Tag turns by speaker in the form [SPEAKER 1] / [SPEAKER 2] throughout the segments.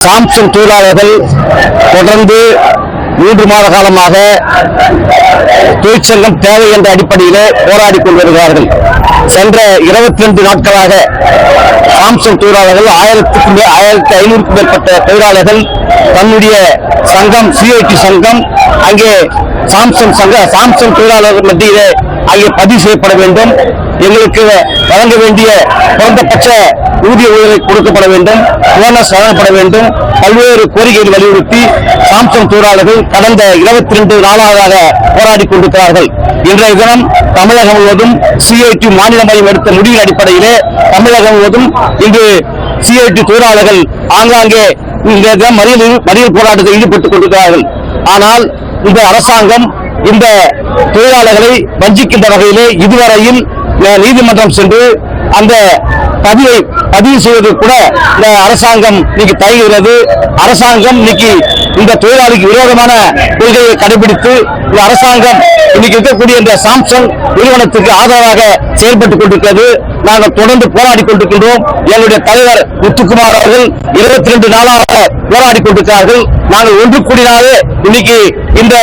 [SPEAKER 1] Samsung தொழிலாளர்கள் தொடர்ந்து மூன்று மாத காலமாக தொழிற்சங்கம் தேவை என்ற அடிப்படையிலே போராடி கொண்டு வருகிறார்கள் சென்ற இருபத்தி ரெண்டு நாட்களாக சாம்சங் தொழிலாளர்கள் ஆயிரத்துக்கு ஆயிரத்தி ஐநூறுக்கும் மேற்பட்ட தொழிலாளர்கள் தன்னுடைய சங்கம் சிஐடி சங்கம் அங்கே சாம்சங் சங்க சாம்சங் தொழிலாளர்கள் மத்தியிலே அங்கே பதிவு செய்யப்பட வேண்டும். எங்களுக்கு வழங்க வேண்டிய குறைந்தபட்ச ஊதிய உயர்வை கொடுக்கப்பட வேண்டும் போனஸ் வழங்கப்பட வேண்டும். பல்வேறு கோரிக்கைகளை வலியுறுத்தி சாம்சங் தொழிலாளர்கள் கடந்த இருபத்தி ரெண்டு நாளாக போராடி கொண்டிருக்கிறார்கள். இன்றைய தினம் தமிழகம் முழுவதும் சிஐடி மாநில மையம் எடுத்த முடிவின் அடிப்படையிலே தமிழகம் முழுவதும் இன்று சிஐடி தொழிலாளர்கள் ஆங்காங்கே இந்த தினம் மறியல் மறியல் போராட்டத்தில் ஈடுபட்டுக் கொண்டிருக்கிறார்கள். ஆனால் இந்த அரசாங்கம் இந்த தொழிலாளர்களை வஞ்சிக்கின்ற வகையிலே இதுவரையில் நீதிமன்றம் சென்று அந்த பதிவை பதிவு செய்வது கூட இந்த அரசாங்கம் இன்னைக்கு தயங்குகிறது. அரசாங்கம் இன்னைக்கு இந்த தொழிலாளிக்கு விரோதமான கொள்கையை கடைபிடித்து இந்த அரசாங்கம் இன்னைக்கு இருக்கக்கூடிய இந்த சாம்சங் நிறுவனத்துக்கு ஆதரவாக செயல்பட்டுக் கொண்டிருக்கிறது. நாங்கள் தொடர்ந்து போராடி கொண்டிருக்கின்றோம். எங்களுடைய தலைவர் முத்துக்குமார் அவர்கள் இருபத்தி ரெண்டு நாளாக போராடி கொண்டிருக்கிறார்கள். நாங்கள் ஒன்று கூடினாலே இன்னைக்கு இந்த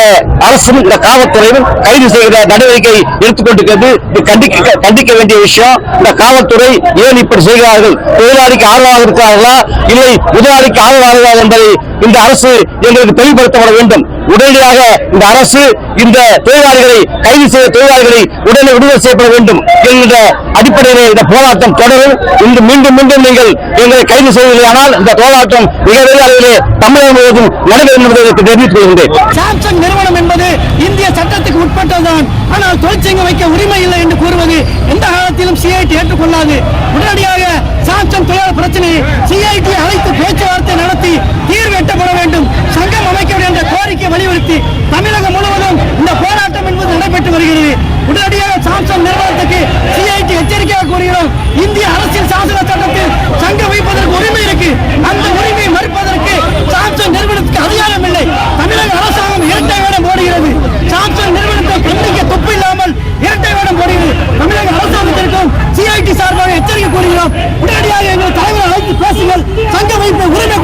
[SPEAKER 1] அரசும் இந்த காவல்துறையும் கைது செய்கிற நடவடிக்கை எடுத்துக்கொண்டிருக்கிறது இது கண்டிக்க கண்டிக்க வேண்டிய விஷயம். இந்த காவல்துறை ஏன் இப்படி செய்கிறார்கள்? தொழிலாளிக்கு ஆதரவாக இருக்கிறார்களா? இல்லை முதலாளிக்கு ஆதரவாக என்பதை இந்த அரசு எங்களுக்கு தெளிவுபடுத்தப்பட வேண்டும். உடனடியாக இந்த அரசு இந்த தொழிலாளிகளை கைது செய்த தொழிலாளிகளை உடனே விடுதலை செய்யப்பட வேண்டும் என்கின்ற அடிப்படையிலே இந்த போராட்டம் தொடரும். இன்று மீண்டும் மீண்டும் நீங்கள் எங்களை கைது செய்வீர்களானால் இந்த போராட்டம் மிக அளவிலே தமிழகம் முழுவதும் நடைபெறும் என்பதை தெரிவித்துக் கொள்கின்றேன்.
[SPEAKER 2] சாம்சங் நிறுவனம் என்பது இந்திய சட்டத்துக்கு உட்பட்டதுதான். ஆனால் தொழிற்சங்கம் வைக்க உரிமை இல்லை என்று கூறுவது எந்த காலத்திலும் சிஐடி ஏற்றுக்கொள்ளாது. உடனடியாக சாம்சங் தொழிலாளர் பிரச்சனையை சிஐடி அழைத்து பேச்சுவார்த்தை நடத்தி தீர்வு எட்டப்பட வேண்டும் சங்கம் அமைக்க வேண்டும் என்ற கோரிக்கை வலியுறுத்தி தமிழகம் முழுவதும் இந்த போராட்டம் என்பது நடைபெற்று வருகிறது உடனடியாக சாம்சங் நிறுவனத்துக்கு சிஐடி எச்சரிக்கையாக கூறுகிறோம் இந்திய அரசியல் சாசன சட்டத்தில் சங்கம் வைப்பதற்கு உரிமை இருக்கு அந்த உரிமையை மறுப்பதற்கு சாம்சங் நிறுவனத்துக்கு அதிகாரம் இல்லை தமிழக அரசாங்கம் இரட்டை வேடம் போடுகிறது சாம்சங் நிறுவனத்தை கண்டிக்க துப்பு இல்லாமல் இரட்டை வேடம் போடுகிறது தமிழக அரசாங்கத்திற்கும் சிஐடி சார்பாக எச்சரிக்கை கூறுகிறோம் உடனடியாக எங்கள் தலைவரை அழைத்து பேசுங்கள். சங்க வைப்பு உரிமை